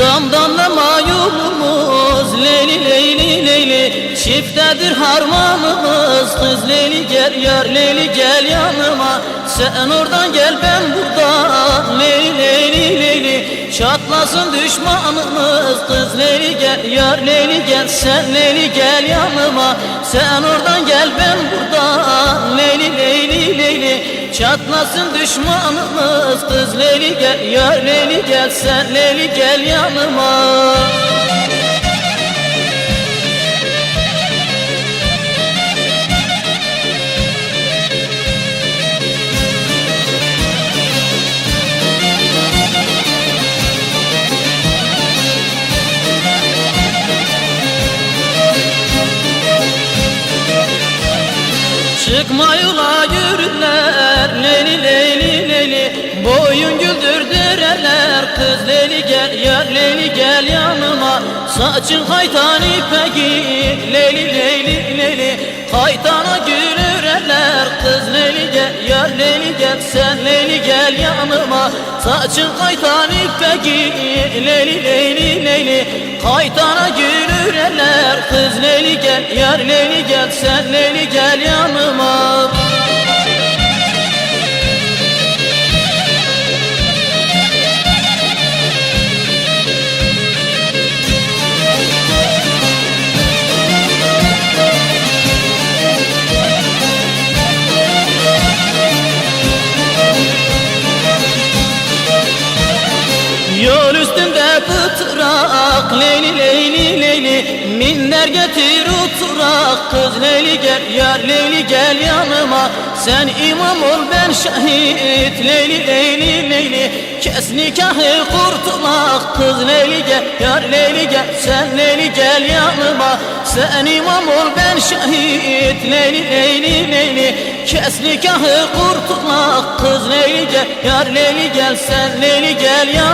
Dam damlama yolumuz Leyli leyli leyli Çiftedir harmanımız Kız Leyli gel yar Leyli gel yanıma. Sen oradan gel ben buradan. Leyli leyli leyli Çatlasın düşmanımız. Kız Leyli gel yar Leyli gel Sen Leyli gel yanıma. Sen oradan gel ben buradan. Leyli leyli leyli Çatlasın düşmanımız Kız Leyli gel yar Leyli gel Sen Leyli gel yanıma Çıkma yola yürürler Leyli leyli leyli Boyun güldürdüreler Kız Leyli gel yar Leyli gel yanıma. Saçın kaytan ipeki Leyli leyli leyli Kaytana gülüreler Kız Leyli gel yar Leyli gel. Sen Leyli gel yanıma. Saçın kaytan ipeki leyli leyli Kaytana gülüreler Kız Leyli gel yar Leyli gel Sen Leyli gel yanıma. Yol üstünde pıtrak Leyli leyli leyli Minler getir oturak Kız Leyli gel yar Leyli gel yanıma. Sen imam ol ben şahit Leyli leyli leyli. Kes nikahı kurtulak Kız Leyli gel yar Leyli gel. Sen Leyli gel yanıma. Sen imam ol ben şahit Leyli leyli leyli. Kes nikahı kurtulak Kız Leyli gel yar Leyli gel. Sen Leyli gel yanıma